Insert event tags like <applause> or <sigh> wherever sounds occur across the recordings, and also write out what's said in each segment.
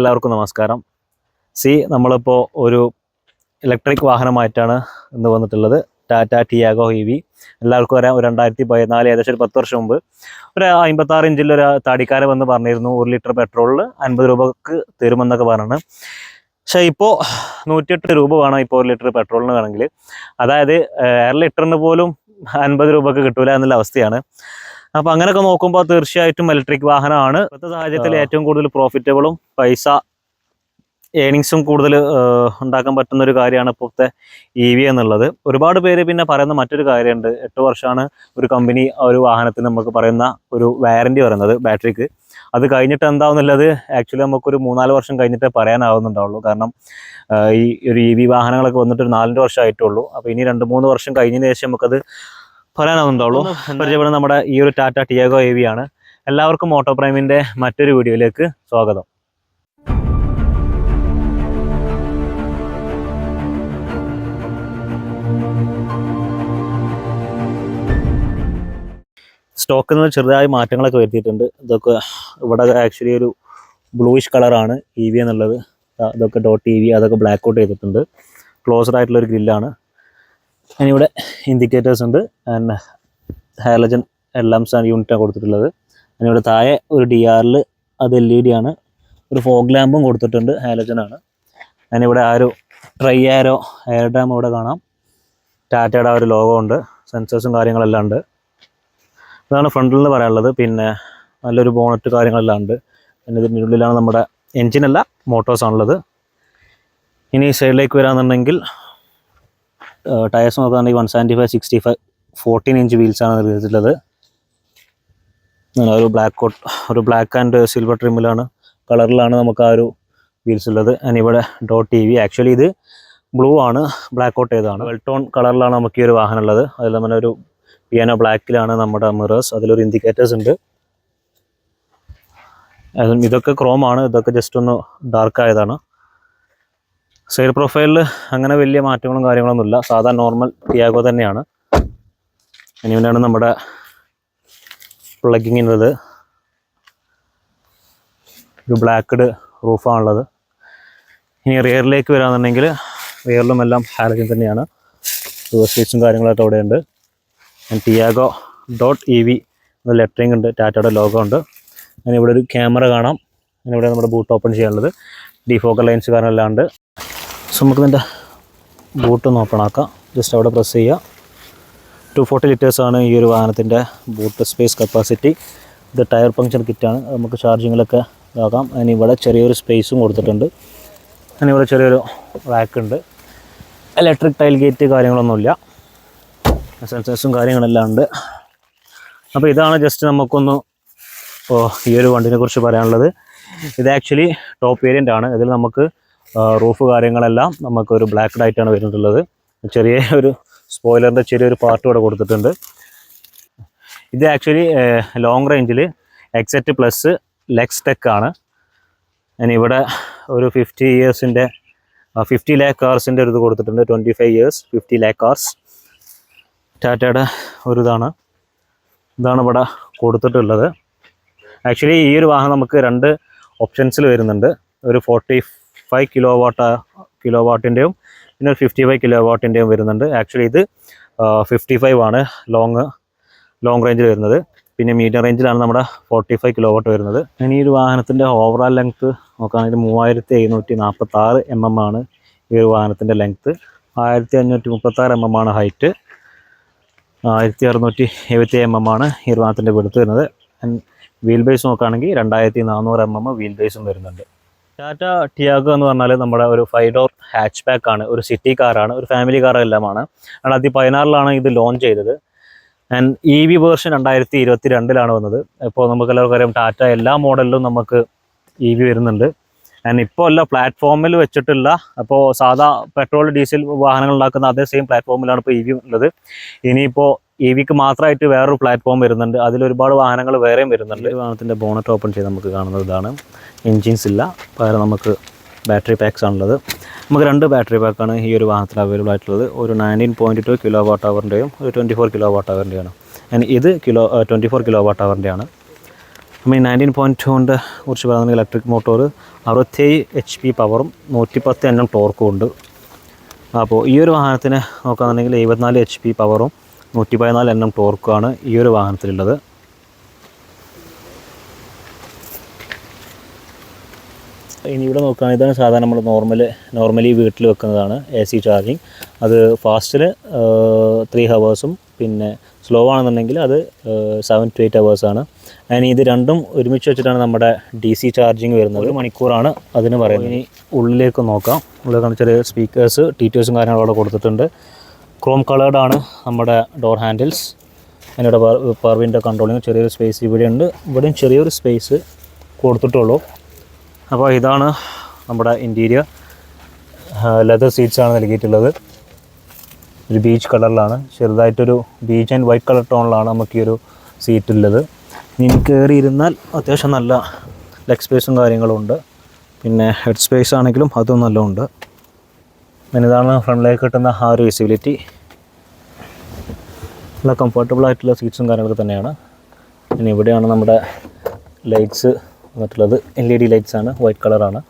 എല്ലാവർക്കും നമസ്കാരം. സി നമ്മളിപ്പോൾ ഒരു ഇലക്ട്രിക് വാഹനമായിട്ടാണ് ഇന്ന് വന്നിട്ടുള്ളത്. ടാറ്റ ടിയാഗോ ഇ വി എല്ലാവർക്കും അറിയാം ഒരു രണ്ടായിരത്തി പതിനാല് ഏകദേശം ഒരു പത്ത് വർഷം മുമ്പ് ഒരു അമ്പത്താറ് ഇഞ്ചിൽ ഒരു താടിക്കാരൻ വന്ന് പറഞ്ഞിരുന്നു. ഒരു ലിറ്റർ പെട്രോളിൽ അൻപത് രൂപക്ക് തീരുമെന്നൊക്കെ പറഞ്ഞാണ്. പക്ഷേ ഇപ്പോൾ നൂറ്റിയെട്ട് രൂപ വേണം ഇപ്പോൾ ഒരു ലിറ്റർ പെട്രോളിന് വേണമെങ്കിൽ. അതായത് എയർ ലിറ്ററിന് പോലും അൻപത് രൂപക്ക് കിട്ടൂല എന്നുള്ള അവസ്ഥയാണ്. അപ്പൊ അങ്ങനെയൊക്കെ നോക്കുമ്പോൾ തീർച്ചയായിട്ടും ഇലക്ട്രിക് വാഹനമാണ്. ഇപ്പോഴത്തെ സാഹചര്യത്തിൽ ഏറ്റവും കൂടുതൽ പ്രോഫിറ്റബിളും പൈസ ഏണിങ്സും കൂടുതൽ ഉണ്ടാക്കാൻ പറ്റുന്ന ഒരു കാര്യമാണ് ഇപ്പോഴത്തെ ഇ വി എന്നുള്ളത്. ഒരുപാട് പേര് പിന്നെ പറയുന്ന മറ്റൊരു കാര്യമുണ്ട്. എട്ട് വർഷമാണ് ഒരു കമ്പനി ഒരു വാഹനത്തിന് നമുക്ക് പറയുന്ന ഒരു വാറന്റി പറയുന്നത് ബാറ്ററിക്ക് അത് കഴിഞ്ഞിട്ട് എന്താവുന്നുള്ളത്? ആക്ച്വലി നമുക്കൊരു മൂന്നാൽ വർഷം കഴിഞ്ഞിട്ടേ പറയാനാവുന്നുണ്ടാവുള്ളൂ. കാരണം ഈ ഒരു ഇ വി വാഹനങ്ങളൊക്കെ വന്നിട്ട് ഒരു നാലഞ്ച് വർഷമായിട്ടുള്ളൂ. അപ്പോൾ ഇനി രണ്ട് മൂന്ന് വർഷം കഴിഞ്ഞതിന് ശേഷം നമുക്കത് പറയാനാവുന്നുണ്ടാവുള്ളൂ. പരിചയപ്പെടുന്ന നമ്മുടെ ഈ ഒരു ടാറ്റ ടിയാഗോ എ വി ആണ്. എല്ലാവർക്കും ഓട്ടോ പ്രൈമിന്റെ മറ്റൊരു വീഡിയോയിലേക്ക് സ്വാഗതം. സ്റ്റോക്കിൽ നിന്ന് ചെറുതായ മാറ്റങ്ങളൊക്കെ വരുത്തിയിട്ടുണ്ട്. ഇതൊക്കെ ഇവിടെ ആക്ച്വലി ഒരു ബ്ലൂയിഷ് കളറാണ് ഇ വി എന്നുള്ളത്. ഇതൊക്കെ ഡോട്ട് ഇ വി അതൊക്കെ ബ്ലാക്ക് ഔട്ട് ചെയ്തിട്ടുണ്ട്. ക്ലോസ്ഡ് ആയിട്ടുള്ള ഒരു ഗ്രില്ലാണ് അതിനിവിടെ ഇൻഡിക്കേറ്റേഴ്സ് ഉണ്ട്. ആൻഡ് ഹാലജൻ എല്ലാം യൂണിറ്റാണ് കൊടുത്തിട്ടുള്ളത്. അതിനിവിടെ താഴെ ഒരു ഡി ആറിൽ അത് എൽ ഇ ഡി ആണ്. ഒരു ഫോഗ് ലാമ്പും കൊടുത്തിട്ടുണ്ട് ഹാലജൻ ആണ്. അതിനിവിടെ ആ ഒരു ട്രൈ ആരോ എയർ ഡാം ഇവിടെ കാണാം. ടാറ്റയുടെ ആ ഒരു ലോഗോ ഉണ്ട്. സെൻസേഴ്സും കാര്യങ്ങളെല്ലാം ഉണ്ട്. അതാണ് ഫ്രണ്ടിൽ നിന്ന് പറയാനുള്ളത്. പിന്നെ നല്ലൊരു ബോണറ്റ് കാര്യങ്ങളെല്ലാം ഉണ്ട്. പിന്നെ ഇതിന്റെ ഉള്ളിലാണ് നമ്മുടെ എൻജിനല്ല മോട്ടോഴ്സാണുള്ളത് ഇനി സൈഡിലേക്ക് വരാമെന്നുണ്ടെങ്കിൽ ടയേഴ്സ് നോക്കുകയാണെങ്കിൽ one seventy five sixty five fourteen inch വീൽസാണ് നിർമ്മിച്ചിട്ടുള്ളത്. ഒരു ബ്ലാക്ക് കോട്ട് ഒരു ബ്ലാക്ക് ആൻഡ് സിൽവർ ട്രിമ്മിലാണ് കളറിലാണ് നമുക്ക് ആ ഒരു വീൽസ് ഉള്ളത്. ആൻഡ് ഇവിടെ ഡോട്ട് ടി വി ആക്ച്വലി ഇത് ബ്ലൂ ആണ് ബ്ലാക്ക് ഔട്ട് ചെയ്തതാണ് വെൽട്ടോൺ കളറിലാണ് നമുക്ക് ഈ ഒരു വാഹനം ഉള്ളത്. അതിൽ നമ്മൾ ഒരു പിയാനോ ബ്ലാക്കിലാണ് നമ്മുടെ മിറേഴ്സ് അതിലൊരു ഇൻഡിക്കേറ്റേഴ്സ് ഉണ്ട്. ഇതൊക്കെ ക്രോം ആണ്. ഇതൊക്കെ ജസ്റ്റ് ഒന്ന് ഡാർക്ക് ആയതാണ്. സൈഡ് പ്രൊഫൈലിൽ അങ്ങനെ വലിയ മാറ്റങ്ങളും കാര്യങ്ങളൊന്നുമില്ല. സാധാ നോർമൽ ടിയാഗോ തന്നെയാണ്. ഇനി ഇവിടെയാണ് നമ്മുടെ പ്ലഗിങ്ങിന്റെത് ഒരു ബ്ലാക്ക്ഡ് റൂഫാണുള്ളത് ഇനി റിയറിലേക്ക് വരാന്നുണ്ടെങ്കിൽ റിയറിലും എല്ലാം ഹാലജൻ തന്നെയാണ്. സ്വീറ്റ്സും കാര്യങ്ങളൊക്കെ അവിടെയുണ്ട്. ടിയാഗോ ഡോട്ട് ഇ വി എന്ന ലെറ്ററിംഗ് ഉണ്ട്. ടാറ്റയുടെ ലോഗോ ഉണ്ട്. അങ്ങനെ ഇവിടെ ഒരു ക്യാമറ കാണാം. അങ്ങനെ ഇവിടെ നമ്മുടെ ബൂട്ട് ഓപ്പൺ ചെയ്യാനുള്ളത്. ഡിഫോക്കൽ ലൈൻസ് കാരണം ഉണ്ട്. സോ നമുക്ക് ഇതിന്റെ ബൂട്ട് ഒന്ന് ഓപ്പൺ ആക്കാം. ജസ്റ്റ് അവിടെ പ്രസ് ചെയ്യുക. ടു ഫോർട്ടി ലിറ്റേഴ്സാണ് ഈ ഒരു വാഹനത്തിന്റെ ബൂട്ട് സ്പേസ് കപ്പാസിറ്റി ഇത് ടയർ പങ്ക്ചർ കിറ്റാണ് നമുക്ക് ചാർജിങ്ങിലൊക്കെ ഇതാക്കാം അതിന് ഇവിടെ ചെറിയൊരു സ്പേസും കൊടുത്തിട്ടുണ്ട്. അതിന് ഇവിടെ ചെറിയൊരു റാക്ക് ഉണ്ട്. ഇലക്ട്രിക് ടൈൽ ഗേറ്റ് കാര്യങ്ങളൊന്നുമില്ല. സെൻസേഴ്സും കാര്യങ്ങളെല്ലാം ഉണ്ട്. അപ്പോൾ ഇതാണ് ജസ്റ്റ് നമുക്കൊന്ന് ഈ ഒരു വണ്ടിനെ കുറിച്ച് പറയാനുള്ളത്. ഇത് ആക്ച്വലി ടോപ്പ് വേരിയന്റ് ആണ്. ഇതിൽ നമുക്ക് റൂഫ് കാര്യങ്ങളെല്ലാം നമുക്ക് ഒരു ബ്ലാക്ക് ഡൈറ്റാണ് വരുന്നുള്ളത്. ചെറിയ ഒരു സ്പോയിലറിന്റെ ചെറിയൊരു പാർട്ട് ഇവിടെ കൊടുത്തിട്ടുണ്ട്. ഇത് ആക്ച്വലി ലോങ് റേഞ്ചിൽ എക്സെറ്റ് പ്ലസ് ലെക്സ് ടെക് ആണ്. ഞാൻ ഇവിടെ ഒരു ഫിഫ്റ്റി ഇയേഴ്സിന്റെ ഫിഫ്റ്റി ലാക്ക് കാർസിന്റെ ഒരു ഇത് കൊടുത്തിട്ടുണ്ട്. Twenty five years fifty lakh cars ടാറ്റയുടെ ഒരു ഇതാണ്. ഇതാണ് ഇവിടെ കൊടുത്തിട്ടുള്ളത്. ആക്ച്വലി ഈ ഒരു വാഹനം നമുക്ക് രണ്ട് ഓപ്ഷൻസിൽ വരുന്നുണ്ട്. ഒരു forty five kilo watt kilo വാട്ടിന്റെയും പിന്നെ ഫിഫ്റ്റി ഫൈവ് കിലോ വാട്ടിന്റെയും വരുന്നുണ്ട്. ആക്ച്വലി ഇത് ഫിഫ്റ്റി ഫൈവ് ആണ് ലോങ് ലോങ് റേഞ്ചിൽ വരുന്നത്. പിന്നെ മീഡിയം റേഞ്ചിലാണ് നമ്മുടെ ഫോർട്ടി ഫൈവ് കിലോ വാട്ട് വരുന്നത്. ഇനി ഒരു വാഹനത്തിന്റെ ഓവറോൾ ലെങ്ത്ത് നോക്കുകയാണെങ്കിൽ മൂവായിരത്തി എഴുന്നൂറ്റി നാൽപ്പത്തി ആറ് എം എം ആണ് ഈ ഒരു വാഹനത്തിന്റെ ലെങ്ത്ത് ആയിരത്തി അഞ്ഞൂറ്റി മുപ്പത്താറ് എം എം ആണ് ഹൈറ്റ് ആയിരത്തി അറുന്നൂറ്റി എഴുപത്തി എം എം ആണ് ഈ ഒരു വാഹനത്തിന്റെ വെടുത്ത് വരുന്നത്. വീൽ ബേസ് നോക്കുകയാണെങ്കിൽ രണ്ടായിരത്തി നാനൂറ് എം എം വീൽ ബേസും വരുന്നുണ്ട്. ടാറ്റ ടിയാഗോ എന്ന് പറഞ്ഞാൽ നമ്മുടെ ഒരു ഫൈവ് ഡോർ ഹാച്ച് ബാക്ക് ആണ്. ഒരു സിറ്റി കാറാണ് ഒരു ഫാമിലി കാർ എല്ലാമാണ്. രണ്ടായിരത്തി പതിനാറിലാണ് ഇത് ലോഞ്ച് ചെയ്തത്. ആൻഡ് ഇ വി വേർഷൻ രണ്ടായിരത്തി ഇരുപത്തി രണ്ടിലാണ് വന്നത്. ഇപ്പോൾ നമുക്ക് എല്ലാവർക്കും അറിയാം ടാറ്റ എല്ലാ മോഡലിലും നമുക്ക് ഇ വി വരുന്നുണ്ട്. ആൻഡ് ഇപ്പോൾ അല്ല പ്ലാറ്റ്ഫോമിൽ വെച്ചിട്ടുള്ള അപ്പോൾ സാധാ പെട്രോൾ ഡീസൽ വാഹനങ്ങൾ ഉണ്ടാക്കുന്ന അതേ സെയിം പ്ലാറ്റ്ഫോമിലാണ് ഇപ്പോൾ ഇ വി ഉള്ളത്. ഇനിയിപ്പോൾ ഇ വിക്ക് മാത്രമായിട്ട് വേറൊരു പ്ലാറ്റ്ഫോം വരുന്നുണ്ട്. അതിൽ ഒരുപാട് വാഹനങ്ങൾ വേറെയും വരുന്നുണ്ട്. ഈ വാഹനത്തിന്റെ ബോണറ്റ് ഓപ്പൺ ചെയ്ത് നമുക്ക് കാണുന്നത് ഇതാണ്. എൻജിൻസ് ഇല്ല. പകരം നമുക്ക് ബാറ്ററി പാക്സ് ആണുള്ളത്. നമുക്ക് രണ്ട് ബാറ്ററി പാക്കാണ് ഈ ഒരു വാഹനത്തിൽ അവൈലബിൾ ആയിട്ടുള്ളത്. ഒരു nineteen point two kilo watt അവറിന്റെയും ഒരു ട്വന്റി ഫോർ കിലോ വാട്ട് അവറിന്റെയാണ് ഞാൻ ഇത് kilo twenty four kilo watt അവറിന്റെയാണ് നമ്മൾ ഈ നയന്റീൻ പോയിന്റ് ടു കൊണ്ട് കുറിച്ച് പറയുകയാണെങ്കിൽ ഇലക്ട്രിക് മോട്ടോർ അറുപത്തേഴ് എച്ച് പി പവറും നൂറ്റിപ്പത്ത് എണ്ണം ടോർക്കും ഉണ്ട്. അപ്പോൾ ഈ ഒരു വാഹനത്തിന് നോക്കുകയാണെന്നുണ്ടെങ്കിൽ എഴുപത്തിനാല് എച്ച് പി പവറും നൂറ്റി പതിനാല് എണ്ണം ടോർക്കുമാണ് ഈ ഒരു വാഹനത്തിലുള്ളത്. ഇനി ഇവിടെ നോക്കുകയാണെങ്കിൽ ഇതാണ് സാധാരണ നമ്മൾ നോർമൽ നോർമലി വീട്ടിൽ വെക്കുന്നതാണ് എ സി ചാർജിങ് അത് ഫാസ്റ്റിൽ ത്രീ ഹവേഴ്സും പിന്നെ സ്ലോ ആണെന്നുണ്ടെങ്കിൽ അത് സെവൻ ടു എയ്റ്റ് ഹവേഴ്സാണ് അതിന് ഇത് രണ്ടും ഒരുമിച്ച് വെച്ചിട്ടാണ് നമ്മുടെ ഡി സി ചാർജിങ് വരുന്നത്. ഒരു മണിക്കൂറാണ് അതിന് പറയുന്നത്. ഇനി ഉള്ളിലേക്ക് നോക്കാം. ഉള്ളിൽ ചെറിയ സ്പീക്കേഴ്സ് ടീറ്റേഴ്സും കാര്യങ്ങളും അവിടെ കൊടുത്തിട്ടുണ്ട്. ക്രോം കളേർഡാണ് നമ്മുടെ ഡോർ ഹാൻഡിൽസ് അതിനിവിടെ പർവിന്റെ കൺട്രോളിങ് ചെറിയൊരു സ്പേസ് ഇവിടെയുണ്ട്. ഇവിടെയും ചെറിയൊരു സ്പേസ് കൊടുത്തിട്ടുള്ളൂ. അപ്പോൾ ഇതാണ് നമ്മുടെ ഇന്റീരിയർ ലെതർ സീറ്റ്സാണ് നൽകിയിട്ടുള്ളത്. ഒരു ബീച്ച് കളറിലാണ് ചെറുതായിട്ടൊരു ബീച്ച് ആൻഡ് വൈറ്റ് കളർ ടോണിലാണ് നമുക്ക് ഈ ഒരു സീറ്റ് ഉള്ളത്. ഇനി കയറി ഇരുന്നാൽ അത്യാവശ്യം നല്ല ലെഗ് സ്പേസും കാര്യങ്ങളും ഉണ്ട്. പിന്നെ ഹെഡ് സ്പേസ് ആണെങ്കിലും അതും നല്ല ഉണ്ട്. പിന്നെ ഇതാണ് ഫ്രണ്ടിലേക്ക് കിട്ടുന്ന ആ ഒരു വിസിബിലിറ്റി നല്ല കംഫർട്ടബിൾ ആയിട്ടുള്ള സീറ്റ്സും കാര്യങ്ങളൊക്കെ തന്നെയാണ്. ഇനി ഇവിടെയാണ് നമ്മുടെ ലൈറ്റ്സ് വന്നിട്ടുള്ളത് എൽ ഇ ഡി ലൈറ്റ്സ് ആണ്. വൈറ്റ് കളറാണ്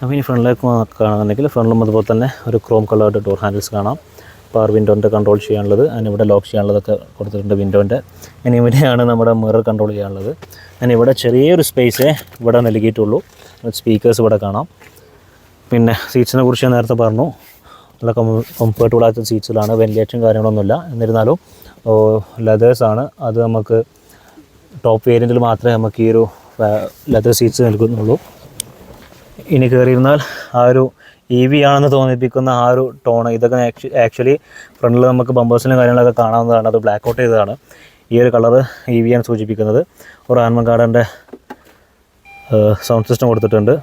അപ്പോൾ ഇനി ഫ്രണ്ടിലേക്ക് കാണുന്നുണ്ടെങ്കിൽ ഫ്രണ്ടിലും അതുപോലെ തന്നെ ഒരു ക്രോം കളേർഡ് ഡോർ ഹാൻഡിൽസ് കാണാം. പവർ വിൻഡോന്റെ കൺട്രോൾ ചെയ്യാനുള്ളത് അതിന് ഇവിടെ ലോക്ക് ചെയ്യാനുള്ളതൊക്കെ കൊടുത്തിട്ടുണ്ട് വിൻഡോന്റെ ഇനി ഇവിടെയാണ് നമ്മുടെ മിറർ കൺട്രോൾ ചെയ്യാനുള്ളത്. അതിന് ഇവിടെ ചെറിയൊരു സ്പേസേ ഇവിടെ നൽകിയിട്ടുള്ളൂ. സ്പീക്കേഴ്സ് ഇവിടെ കാണാം. പിന്നെ സീറ്റ്സിനെ കുറിച്ച് ഞാൻ നേരത്തെ പറഞ്ഞു. നല്ല കംഫർട്ടബിൾ ആയിട്ടുള്ള സീറ്റ്സിലാണ് വെന്റിലേഷൻ കാര്യങ്ങളൊന്നുമില്ല. എന്നിരുന്നാലും ലെതേഴ്സാണ് അത് നമുക്ക് ടോപ്പ് വേരിയന്റിൽ മാത്രമേ നമുക്ക് ഈ ഒരു ലെതർ സീറ്റ്സ് നൽകുന്നുള്ളൂ ഇനി കയറിയിരുന്നാൽ ആ ഒരു ഇ വി ആണെന്ന് തോന്നിപ്പിക്കുന്ന ആ ഒരു ടോണ് ഇതൊക്കെ ആക്ച്വലി ഫ്രണ്ടിൽ നമുക്ക് ബമ്പേഴ്സിലും കാര്യങ്ങളൊക്കെ കാണാവുന്നതാണ്. അത് ബ്ലാക്ക് ഔട്ട് ചെയ്തതാണ്. ഈ ഒരു കളറ് ഇ വി ആണ് സൂചിപ്പിക്കുന്നത്. ഒരു ആൻമൻ ഗാർഡന്റെ സൗണ്ട് സിസ്റ്റം കൊടുത്തിട്ടുണ്ട്.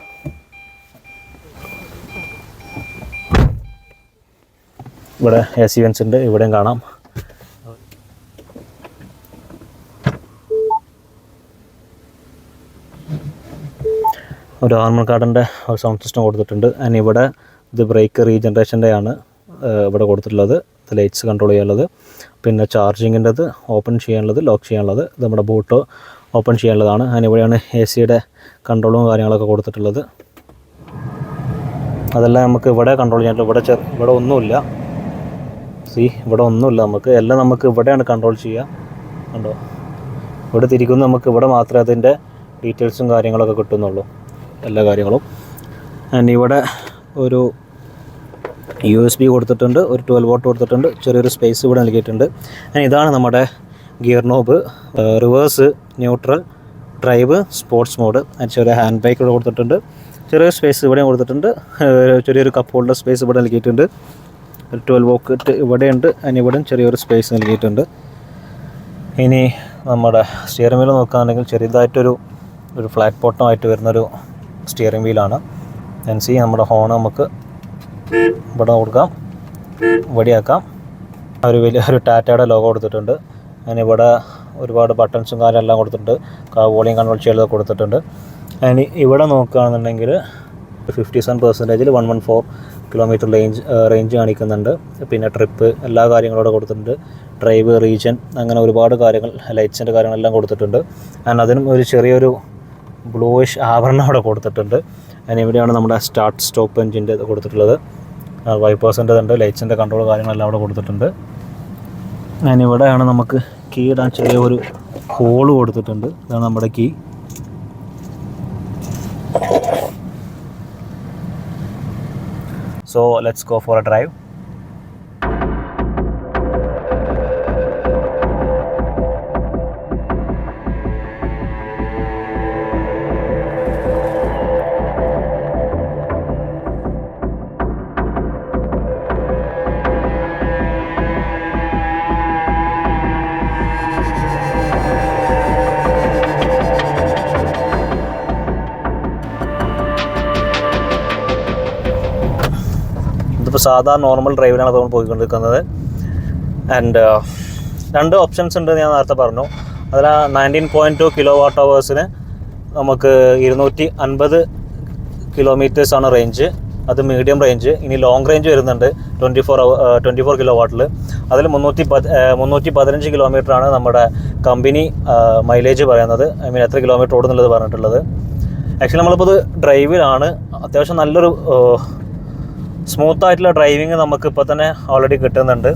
ഇവിടെ എ സി വെൻസ് ഉണ്ട്. ഇവിടെയും കാണാം. ഒരു ഹാർമൺ കാർഡിന്റെ ഒരു സൗണ്ട് സിസ്റ്റം കൊടുത്തിട്ടുണ്ട്. ആൻഡ് ഇവിടെ ഇത് ബ്രേക്ക് റീജനറേഷന്റെ ആണ് ഇവിടെ കൊടുത്തിട്ടുള്ളത്. ഇത് ലൈറ്റ്സ് കൺട്രോൾ ചെയ്യാനുള്ളത്. പിന്നെ ചാർജിങ്ങിന്റെത് ഓപ്പൺ ചെയ്യാനുള്ളത് ലോക്ക് ചെയ്യാനുള്ളത്. ഇത് നമ്മുടെ ബൂട്ട് ഓപ്പൺ ചെയ്യാനുള്ളതാണ്. ആൻഡ് ഇവിടെയാണ് എ സിയുടെ കൺട്രോളും കാര്യങ്ങളൊക്കെ കൊടുത്തിട്ടുള്ളത്. അതെല്ലാം നമുക്ക് ഇവിടെ കൺട്രോൾ ചെയ്യാനുള്ളത് ഇവിടെ ഇവിടെ ഒന്നുമില്ല. സി ഇവിടെ ഒന്നുമില്ല. നമുക്ക് എല്ലാം നമുക്ക് ഇവിടെയാണ് കൺട്രോൾ ചെയ്യുക. കണ്ടോ? ഇവിടെ തിരിക്കുന്ന നമുക്ക് ഇവിടെ മാത്രമേ അതിന്റെ ഡീറ്റെയിൽസും കാര്യങ്ങളൊക്കെ കിട്ടുന്നുള്ളൂ. എല്ലാ കാര്യങ്ങളും. ആൻഡ് ഇവിടെ ഒരു യു എസ് ബി കൊടുത്തിട്ടുണ്ട് ഒരു ട്വൽവ് വോട്ട് കൊടുത്തിട്ടുണ്ട് ചെറിയൊരു സ്പേസ് ഇവിടെ നൽകിയിട്ടുണ്ട്. ആൻഡ് ഇതാണ് നമ്മുടെ gear knob reverse neutral drive sports mode and ചെറിയ ഹാൻഡ് ബ്രേക്ക് ഇവിടെ കൊടുത്തിട്ടുണ്ട്. ചെറിയൊരു സ്പേസ് ഇവിടെ കൊടുത്തിട്ടുണ്ട്. ചെറിയൊരു കപ്പ് ഹോൾഡർ സ്പേസ് ഇവിടെ നൽകിയിട്ടുണ്ട്. ഒരു ട്വൽവ് വോക്കറ്റ് ഇവിടെയുണ്ട്. അതിന് ഇവിടെയും ചെറിയൊരു സ്പേസ് നൽകിയിട്ടുണ്ട്. ഇനി നമ്മുടെ സ്റ്റിയറിംഗ് വീൽ നോക്കുകയാണെങ്കിൽ ചെറുതായിട്ടൊരു ഒരു ഫ്ലാറ്റ് ബോട്ടമായിട്ട് വരുന്നൊരു സ്റ്റിയറിംഗ് വീലാണ് എൻ സി നമ്മുടെ ഹോൺ നമുക്ക് ഇവിടെ കൊടുക്കാം. വടിയാക്കാം ഒരു വലിയ ഒരു ടാറ്റയുടെ ലോഗോ കൊടുത്തിട്ടുണ്ട്. അതിന് ഇവിടെ ഒരുപാട് ബട്ടൺസും കാര്യമെല്ലാം കൊടുത്തിട്ടുണ്ട്. വോളിയം കൺട്രോൾ ചെയ്യലൊക്കെ കൊടുത്തിട്ടുണ്ട്. അതിന് ഇവിടെ നോക്കുകയാണെന്നുണ്ടെങ്കിൽ fifty seven പെർസെന്റേജിൽ one one four kilometre range range കാണിക്കുന്നുണ്ട്. പിന്നെ ട്രിപ്പ് എല്ലാ കാര്യങ്ങളും ഇവിടെ കൊടുത്തിട്ടുണ്ട്. ഡ്രൈവ് റീജൻ അങ്ങനെ ഒരുപാട് കാര്യങ്ങൾ ലൈറ്റ്സിന്റെ കാര്യങ്ങളെല്ലാം കൊടുത്തിട്ടുണ്ട്. ആൻഡ് അതിനും ഒരു ചെറിയൊരു ബ്ലൂയിഷ് ആവരണം അവിടെ കൊടുത്തിട്ടുണ്ട്. അതിന് ഇവിടെയാണ് നമ്മുടെ സ്റ്റാർട്ട് സ്റ്റോപ്പ് എഞ്ചിന്റെ കൊടുത്തിട്ടുള്ളത്. വൈപ്പേഴ്സിന്റെ ഉണ്ട്. ലൈറ്റ്സിന്റെ കൺട്രോൾ കാര്യങ്ങളെല്ലാം അവിടെ കൊടുത്തിട്ടുണ്ട്. അതിന് ഇവിടെയാണ് നമുക്ക് കീ ഇടാൻ ചെറിയ ഒരു ഹോൾ കൊടുത്തിട്ടുണ്ട്. ഇതാണ് നമ്മുടെ key so let's go for a drive സാധാ നോർമൽ ഡ്രൈവിനാണ് നമ്മൾ പോയിക്കൊണ്ടിരിക്കുന്നത്. ആൻഡ് രണ്ട് ഓപ്ഷൻസ് ഉണ്ട് ഞാൻ നേരത്തെ പറഞ്ഞു. അതിൽ nineteen point two kilo watt അവേഴ്സിന് നമുക്ക് ഇരുന്നൂറ്റി അൻപത് കിലോമീറ്റേഴ്സാണ് റേഞ്ച് അത് മീഡിയം റേഞ്ച് ഇനി ലോങ് റേഞ്ച് വരുന്നുണ്ട് twenty four twenty four kilo വാട്ടിൽ അതിൽ മുന്നൂറ്റി പത് മുന്നൂറ്റി പതിനഞ്ച് കിലോമീറ്ററാണ് നമ്മുടെ കമ്പനി മൈലേജ് പറയുന്നത്. ഐ മീൻ എത്ര കിലോമീറ്റർ ഓടുന്നുള്ളത് പറഞ്ഞിട്ടുള്ളത്. ആക്ച്വലി നമ്മളിപ്പോൾ ഇത് ഡ്രൈവിലാണ് അത്യാവശ്യം നല്ലൊരു സ്മൂത്ത് ആയിട്ടുള്ള ഡ്രൈവിങ് നമുക്ക് ഇപ്പോൾ തന്നെ ഓൾറെഡി കിട്ടുന്നുണ്ട്.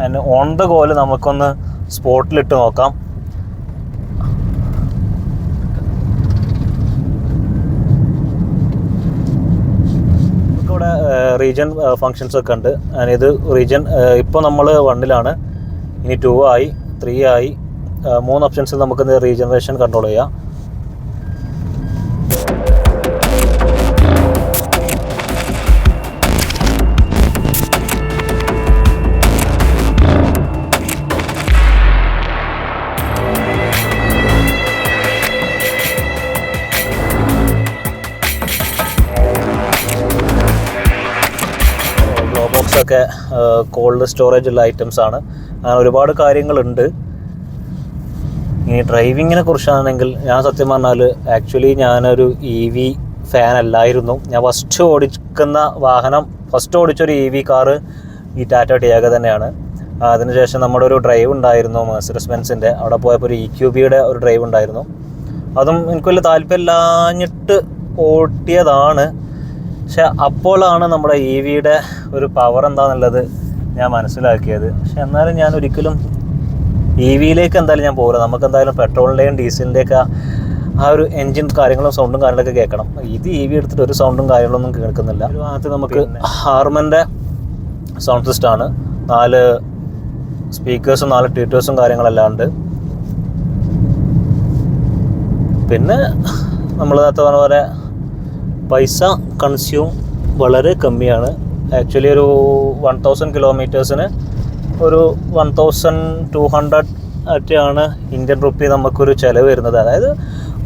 അതിന് ഓൺ ദ ഗോൽ നമുക്കൊന്ന് സ്പോട്ടിലിട്ട് നോക്കാം. നമുക്കിവിടെ റീജിയൻ ഫങ്ഷൻസ് ഒക്കെ ഉണ്ട്. ഇത് റീജിയൻ ഇപ്പോൾ നമ്മൾ വണ്ണിലാണ് ഇനി ടു ആയി ത്രീ ആയി മൂന്ന് ഓപ്ഷൻസിൽ നമുക്ക് റീജനറേഷൻ കൺട്രോൾ ചെയ്യാം. ഒക്കെ കോൾഡ് സ്റ്റോറേജ് ഉള്ള ഐറ്റംസ് ആണ്. അങ്ങനെ ഒരുപാട് കാര്യങ്ങളുണ്ട്. ഇനി ഡ്രൈവിങ്ങിനെ കുറിച്ചാണെങ്കിൽ ഞാൻ സത്യം പറഞ്ഞാൽ ആക്ച്വലി ഞാനൊരു ഇ വി ഫാൻ അല്ലായിരുന്നു. ഞാൻ ഫസ്റ്റ് ഓടിക്കുന്ന വാഹനം ഫസ്റ്റ് ഓടിച്ചൊരു ഇ വി കാറ് ഈ ടാറ്റ ടിയാഗ തന്നെയാണ്. അതിനുശേഷം നമ്മുടെ ഒരു ഡ്രൈവ് ഉണ്ടായിരുന്നു മെഴ്സിഡസ് ബെൻസിന്റെ അവിടെ പോയപ്പോൾ ഒരു ഇ ക്യു ബിയുടെ ഒരു ഡ്രൈവ് ഉണ്ടായിരുന്നു. അതും എനിക്ക് വലിയ താല്പര്യമില്ലാഞ്ഞിട്ട് ഓട്ടിയതാണ്. പക്ഷെ അപ്പോഴാണ് നമ്മുടെ ഇ വിയുടെ ഒരു പവർ എന്താണെന്നുള്ളത് ഞാൻ മനസ്സിലാക്കിയത്. പക്ഷെ എന്നാലും ഞാൻ ഒരിക്കലും ഇ വിയിലേക്ക് എന്തായാലും ഞാൻ പോകില്ല നമുക്ക് എന്തായാലും പെട്രോളിന്റെയും ഡീസലിന്റെയൊക്കെ ആ ഒരു എൻജിൻ കാര്യങ്ങളും സൗണ്ടും കാര്യങ്ങളൊക്കെ കേൾക്കണം. ഇത് ഇ വി എടുത്തിട്ട് ഒരു സൗണ്ടും കാര്യങ്ങളൊന്നും കേൾക്കുന്നില്ല. ഒരു ഭാഗത്ത് നമുക്ക് ഹാർമന്റെ സൗണ്ട് സിസ്റ്റമാണ് നാല് സ്പീക്കേഴ്സും നാല് ട്വീറ്റേഴ്സും കാര്യങ്ങളെല്ലാം ഉണ്ട്. പിന്നെ നമ്മൾ നേരത്തെ പറഞ്ഞ പോലെ പൈസ കൺസ്യൂം വളരെ കമ്മിയാണ്. ആക്ച്വലി ഒരു വൺ തൗസൻഡ് കിലോമീറ്റേഴ്സിന് ഒരു വൺ തൗസൻഡ് ടു ഹൺഡ്രഡ് ഒക്കെയാണ് ഇന്ത്യൻ റുപ്പി നമുക്കൊരു ചിലവ് വരുന്നത്. അതായത്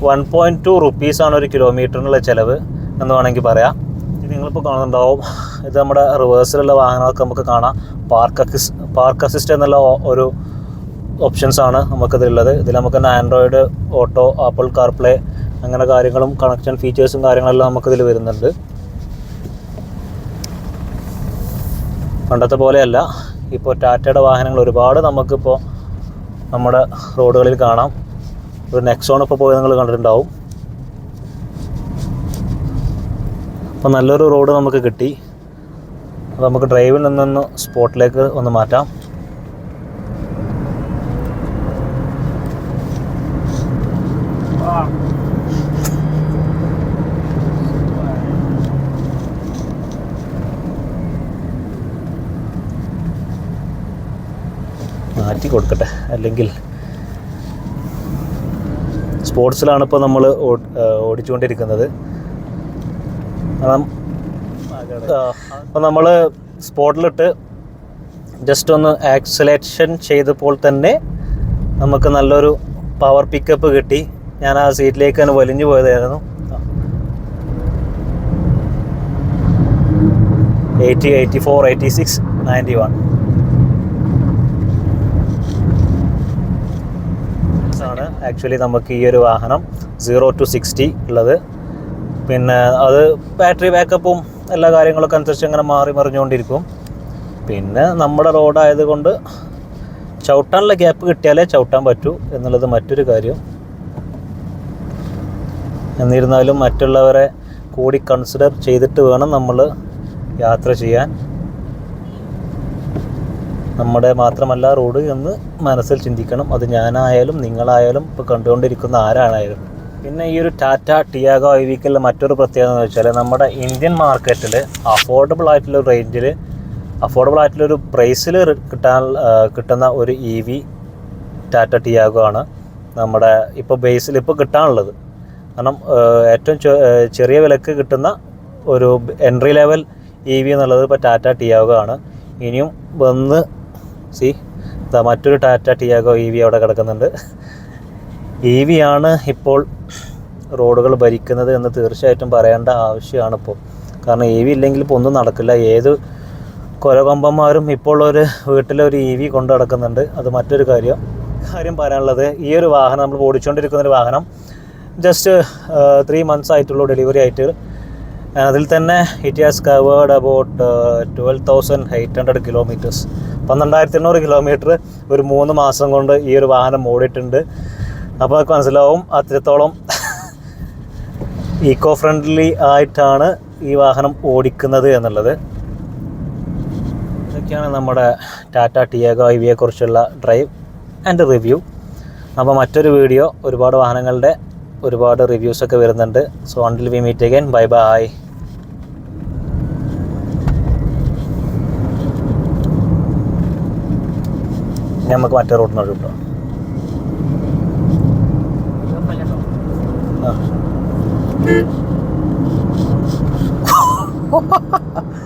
വൺ പോയിന്റ് ടു റുപ്പീസാണ് ഒരു കിലോമീറ്ററിനുള്ള ചിലവ് എന്ന് വേണമെങ്കിൽ പറയാം. ഇത് നിങ്ങളിപ്പോൾ കാണുന്നുണ്ടാവും. ഇത് നമ്മുടെ റിവേഴ്സിലുള്ള വാഹനങ്ങളൊക്കെ നമുക്ക് കാണാം. പാർക്ക് അസിസ് പാർക്ക് അസിസ്റ്റ് എന്നുള്ള ഒരു ഓപ്ഷൻസ് ആണ് നമുക്കിതിലുള്ളത്. ഇതിൽ നമുക്ക് ആൻഡ്രോയിഡ് ഓട്ടോ ആപ്പിൾ കാർപ്ലേ അങ്ങനെ കാര്യങ്ങളും കണക്ഷൻ ഫീച്ചേഴ്സും കാര്യങ്ങളെല്ലാം നമുക്കിതിൽ വരുന്നുണ്ട്. പണ്ടത്തെ പോലെയല്ല. ഇപ്പോൾ ടാറ്റയുടെ വാഹനങ്ങൾ ഒരുപാട് നമുക്കിപ്പോൾ നമ്മുടെ റോഡുകളിൽ കാണാം. ഒരു നെക്സോൺ ഇപ്പോൾ പോയി നിങ്ങൾ കണ്ടിട്ടുണ്ടാവും. അപ്പോൾ നല്ലൊരു റോഡ് നമുക്ക് കിട്ടി. അപ്പോൾ നമുക്ക് ഡ്രൈവിൽ നിന്നൊന്ന് സ്പോട്ടിലേക്ക് ഒന്ന് മാറ്റാം. മാറ്റി കൊടുക്കട്ടെ. അല്ലെങ്കിൽ സ്പോർട്സിലാണ് ഇപ്പോൾ നമ്മൾ ഓടിച്ചുകൊണ്ടിരിക്കുന്നത്. അപ്പോൾ നമ്മൾ സ്പോട്ടിലിട്ട് ജസ്റ്റ് ഒന്ന് ആക്സലേഷൻ ചെയ്തപ്പോൾ തന്നെ നമുക്ക് നല്ലൊരു പവർ പിക്കപ്പ് കിട്ടി. ഞാൻ ആ സീറ്റിലേക്ക് തന്നെ വലിഞ്ഞു പോയതായിരുന്നു. Eighty eighty four eighty six ninety one ആണ് ആക്ച്വലി നമുക്ക് ഈ ഒരു വാഹനം സീറോ ടു സിക്സ്റ്റി ഉള്ളത്. പിന്നെ അത് ബാറ്ററി ബാക്കപ്പും എല്ലാ കാര്യങ്ങളൊക്കെ അനുസരിച്ച് അങ്ങനെ മാറി മറിഞ്ഞുകൊണ്ടിരിക്കും. പിന്നെ നമ്മുടെ റോഡായതുകൊണ്ട് ചവിട്ടാനുള്ള ഗ്യാപ്പ് കിട്ടിയാലേ ചവിട്ടാൻ പറ്റൂ എന്നുള്ളത് മറ്റൊരു കാര്യം. എന്നിരുന്നാലും മറ്റുള്ളവരെ കൂടി കൺസിഡർ ചെയ്തിട്ട് വേണം നമ്മൾ യാത്ര ചെയ്യാൻ. നമ്മുടെ മാത്രമല്ല റോഡ് എന്ന് മനസ്സിൽ ചിന്തിക്കണം. അത് ഞാനായാലും നിങ്ങളായാലും ഇപ്പോൾ കണ്ടുകൊണ്ടിരിക്കുന്ന ആരാണായാലും. പിന്നെ ഈ ഒരു ടാറ്റ ടിയാഗോ ഐ വിക്കലിലെ മറ്റൊരു പ്രത്യേകത എന്ന് വെച്ചാൽ നമ്മുടെ ഇന്ത്യൻ മാർക്കറ്റിൽ അഫോർഡബിൾ ആയിട്ടുള്ള റേഞ്ചിൽ അഫോർഡബിൾ ആയിട്ടുള്ള ഒരു പ്രൈസിൽ കിട്ടാൻ കിട്ടുന്ന ഒരു ഇ വി ടാറ്റ ടിയാഗോ ആണ് നമ്മുടെ ഇപ്പോൾ ബേസിൽ ഇപ്പോൾ കിട്ടാനുള്ളത്. കാരണം ഏറ്റവും ചെറിയ വിലക്ക് കിട്ടുന്ന ഒരു എൻട്രി ലെവൽ ഇ വി എന്നുള്ളത് ഇപ്പോൾ ടാറ്റ ടിയാഗോ ആണ്. ഇനിയും വന്ന് സി. മറ്റൊരു ടാറ്റ ടിയാഗോ ഇ വി അവിടെ കിടക്കുന്നുണ്ട്. ഇ വി ആണ് ഇപ്പോൾ റോഡുകൾ ഭരിക്കുന്നത് എന്ന് തീർച്ചയായിട്ടും പറയേണ്ട ആവശ്യമാണ് ഇപ്പോൾ കാരണം ഇ വി ഇല്ലെങ്കിൽ ഇപ്പോൾ ഒന്നും നടക്കില്ല. ഏത് കൊലകൊമ്പന്മാരും ഇപ്പോൾ ഒരു വീട്ടിലൊരു ഇ വി കൊണ്ടു നടക്കുന്നുണ്ട്. അത് മറ്റൊരു കാര്യം. കാര്യം പറയാനുള്ളത് ഈ ഒരു വാഹനം നമ്മൾ ഓടിച്ചുകൊണ്ടിരിക്കുന്ന ഒരു വാഹനം ജസ്റ്റ് ത്രീ മന്ത്സ് ആയിട്ടുള്ളൂ ഡെലിവറി ആയിട്ട്. അതിൽ തന്നെ it has covered about twelve thousand eight hundred kilometres പന്ത്രണ്ടായിരത്തി എണ്ണൂറ് കിലോമീറ്റർ ഒരു മൂന്ന് മാസം കൊണ്ട് ഈ ഒരു വാഹനം ഓടിയിട്ടുണ്ട്. അപ്പോൾ നമുക്ക് മനസ്സിലാവും അത്രത്തോളം ഈക്കോ ഫ്രണ്ട്ലി ആയിട്ടാണ് ഈ വാഹനം ഓടിക്കുന്നത് എന്നുള്ളത്. ഇതൊക്കെയാണ് നമ്മുടെ ടാറ്റ ടിയാഗോ ഐ വിയെക്കുറിച്ചുള്ള ഡ്രൈവ് ആൻഡ് റിവ്യൂ അപ്പോൾ മറ്റൊരു വീഡിയോ ഒരുപാട് വാഹനങ്ങളുടെ ഒരുപാട് റിവ്യൂസൊക്കെ വരുന്നുണ്ട്. So until we meet again bye bye നമുക്ക് മറ്റേ റൂട്ടിനോട് കിട്ടും ആ. <laughs>